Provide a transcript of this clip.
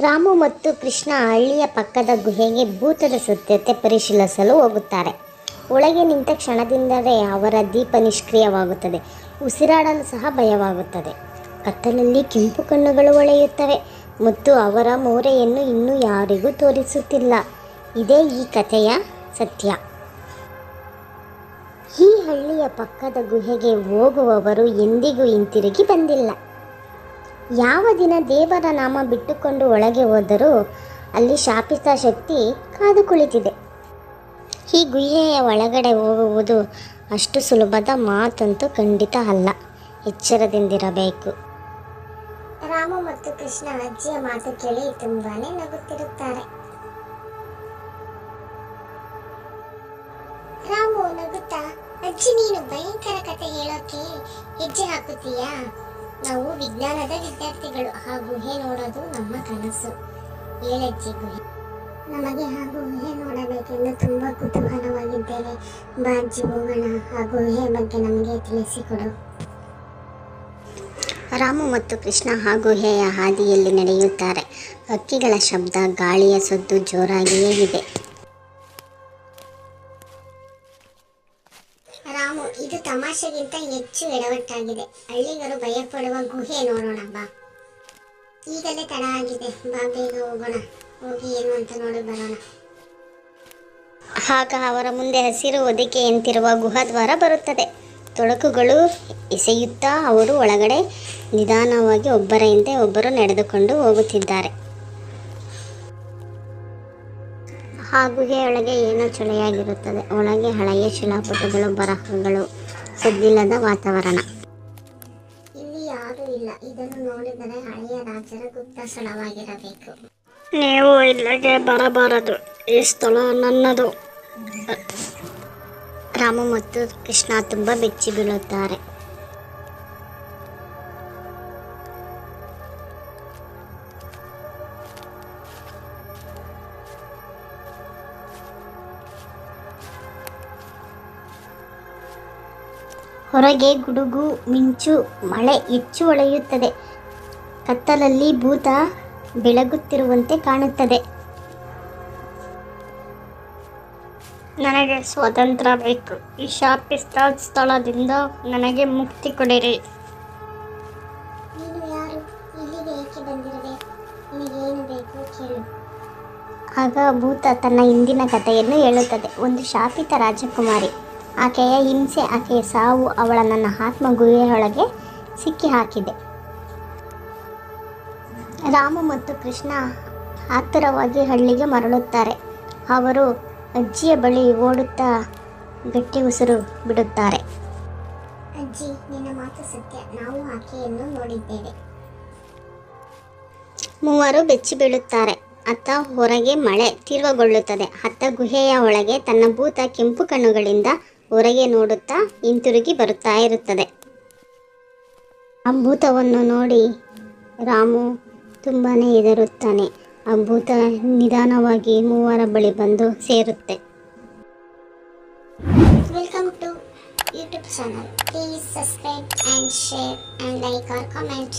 ರಾಮು ಮತ್ತು ಕೃಷ್ಣ ಹಳ್ಳಿಯ ಪಕ್ಕದ ಗುಹೆಗೆ ಭೂತದ ಸತ್ಯತೆ ಪರಿಶೀಲಿಸಲು ಹೋಗುತ್ತಾರೆ. ಒಳಗೆ ನಿಂತ ಕ್ಷಣದಿಂದಲೇ ಅವರ ದೀಪ ನಿಷ್ಕ್ರಿಯವಾಗುತ್ತದೆ. ಉಸಿರಾಡಲು ಸಹ ಭಯವಾಗುತ್ತದೆ. ಕತ್ತಲಲ್ಲಿ ಕೆಂಪು ಕಣ್ಣುಗಳು ಒಳೆಯುತ್ತವೆ ಮತ್ತು ಅವರ ಮೋರೆಯನ್ನು ಇನ್ನೂ ಯಾರಿಗೂ ತೋರಿಸುತ್ತಿಲ್ಲ. ಇದೇ ಈ ಕಥೆಯ ಸತ್ಯ. ಈ ಹಳ್ಳಿಯ ಪಕ್ಕದ ಗುಹೆಗೆ ಹೋಗುವವರು ಎಂದಿಗೂ ಹಿಂತಿರುಗಿ ಬಂದಿಲ್ಲ. ಯಾವ ದಿನ ದೇವರ ನಾಮ ಬಿಟ್ಟುಕೊಂಡು ಒಳಗೆ ಹೋದರೂ ಅಲ್ಲಿ ಶಾಪಿತ ಶಕ್ತಿ ಕಾದು ಕುಳಿತಿದೆ. ಈ ಗುಹೆಯ ಒಳಗಡೆ ಹೋಗುವುದು ಅಷ್ಟು ಸುಲಭದ ಮಾತಂತೂ ಖಂಡಿತ ಅಲ್ಲ. ಎಚ್ಚರದಿಂದಿರಬೇಕು. ರಾಮ ಮತ್ತು ಕೃಷ್ಣ ಅಜ್ಜಿಯ ಮಾತು ಕೇಳಿ ತುಂಬಾನೇ ನಗುತ್ತಿರುತ್ತಾರೆ. ರಾಮು ನಗುತ್ತಾ, ಅಜ್ಜಿ, ನೀನು ಭಯಂಕರ ಕತೆ ಹೇಳೋಕೆ ಹೆಜ್ಜೆ ಹಾಕುತ್ತೀಯಾ? ನಾವು ವಿಜ್ಞಾನದ ವಿದ್ಯಾರ್ಥಿಗಳು ಹಾಗೂ ಹೇ ನೋಡೋದು ನಮ್ಮ ಕನಸು. ಏಳಜ್ಜಿ ಗುಹೆ ನಮಗೆ ಹಾಗೂ ಹೇ ನೋಡಬೇಕೆಂದು ತುಂಬ ಕುತೂಹಲವಾಗಿದ್ದೇವೆ ಬಾಜಿ ಹೋಗೋಣ ಆ ಗುಹೆ ಬಗ್ಗೆ ನಮಗೆ ತಿಳಿಸಿಕೊಡು. ರಾಮು ಮತ್ತು ಕೃಷ್ಣ ಹಾಗೂ ಹೇಯ ಹಾದಿಯಲ್ಲಿ ನಡೆಯುತ್ತಾರೆ. ಹಕ್ಕಿಗಳ ಶಬ್ದ ಗಾಳಿಯ ಸದ್ದು ಜೋರಾಗಿಯೇ ಇದೆ. ತಮಾಷೆಗಿಂತ ಹೆಚ್ಚು ಎಡವಟ್ಟಾಗಿದೆ. ಹಳ್ಳಿಗರು ಭಯಪಡುವ ಗುಹೆ ನೋಡೋಣ ಈಗಲೇ ತಡ ಆಗಿದೆ. ಬಾ, ಬೇಗ ಹೋಗೋಣ. ಹೋಗಿ ಏನು ಅಂತ ನೋಡಿ ಬರೋಣ. ಆಗ ಅವರ ಮುಂದೆ ಹಸಿರು ಹೊದಿಕೆಯಂತಿರುವ ಗುಹಾದ್ವಾರ ಬರುತ್ತದೆ. ತೊಡಕುಗಳು ಎಸೆಯುತ್ತಾ ಅವರು ಒಳಗಡೆ ನಿಧಾನವಾಗಿ ಒಬ್ಬರ ಹಿಂದೆ ಒಬ್ಬರು ನಡೆದುಕೊಂಡು ಹೋಗುತ್ತಿದ್ದಾರೆ. ಒಳಗೆ ಏನೋ ಚಳಿಯಾಗಿರುತ್ತದೆ. ಒಳಗೆ ಹಳೆಯ ಶಿಲಾಪುಟಗಳು ಬರಹಗಳು ಸದ್ದಿಲ್ಲದ ವಾತಾವರಣ. ಇಲ್ಲಿ ಯಾರೂ ಇಲ್ಲ. ಇದನ್ನು ನೋಡಿದರೆ ಹಳೆಯ ರಾಜರ ಗುಪ್ತ ಸ್ಥಳವಾಗಿರಬೇಕು. ನೀವು ಇಲ್ಲಿಗೆ ಬರಬಾರದು. ಈ ಸ್ಥಳ ನನ್ನದು. ರಾಮ ಮತ್ತು ಕೃಷ್ಣ ತುಂಬ ಬೆಚ್ಚಿ ಬೀಳುತ್ತಾರೆ ಹೊರಗೆ ಗುಡುಗು ಮಿಂಚು ಮಳೆ ಹೆಚ್ಚು ಹೊಳೆಯುತ್ತದೆ ಕತ್ತಲಲ್ಲಿ ಭೂತ ಬೆಳಗುತ್ತಿರುವಂತೆ ಕಾಣುತ್ತದೆ. ನನಗೆ ಸ್ವಾತಂತ್ರ್ಯ ಬೇಕು. ಈ ಶಾಪಿಸ್ತ ಸ್ಥಳದಿಂದ ನನಗೆ ಮುಕ್ತಿ ಕೊಡಿರಿ. ಆಗ ಭೂತ ತನ್ನ ಹಿಂದಿನ ಕಥೆಯನ್ನು ಹೇಳುತ್ತದೆ. ಒಂದು ಶಾಪಿತ ರಾಜಕುಮಾರಿ. ಆಕೆಯ ಹಿಂಸೆ ಆಕೆಯ ಸಾವು ಅವಳ ನನ್ನ ಆತ್ಮ ಗುಹೆಯೊಳಗೆ ಸಿಕ್ಕಿ ಹಾಕಿದೆ ರಾಮು ಮತ್ತು ಕೃಷ್ಣ ಆತುರವಾಗಿ ಹಳ್ಳಿಗೆ ಮರಳುತ್ತಾರೆ. ಅವರು ಅಜ್ಜಿಯ ಬಳಿ ಓಡುತ್ತಾ ಗಟ್ಟಿ ಉಸಿರು ಬಿಡುತ್ತಾರೆ. ಅಜ್ಜಿ ನಿನ್ನ ಮಾತು ಸತ್ಯ. ನಾವು ಆಕೆಯನ್ನು ನೋಡಿದ್ದೇವೆ. ಮೂವರು ಬೆಚ್ಚಿ ಬೀಳುತ್ತಾರೆ. ಅತ್ತ ಹೊರಗೆ ಮಳೆ ತೀವ್ರಗೊಳ್ಳುತ್ತದೆ ಅತ್ತ ಗುಹೆಯ ಒಳಗೆ ತನ್ನ ಭೂತ ಕೆಂಪು ಕಣ್ಣುಗಳಿಂದ ಹೊರಗೆ ನೋಡುತ್ತಾ ಹಿಂತಿರುಗಿ ಬರುತ್ತಾ ಇರುತ್ತದೆ. ಆ ಭೂತವನ್ನು ನೋಡಿ ರಾಮು ತುಂಬಾ ಹೆದರುತ್ತಾನೆ. ಆ ಭೂತ ನಿಧಾನವಾಗಿ ಮೂವರ ಬಳಿ ಬಂದು ಸೇರುತ್ತೆ. Welcome to YouTube channel please subscribe and share and like or comment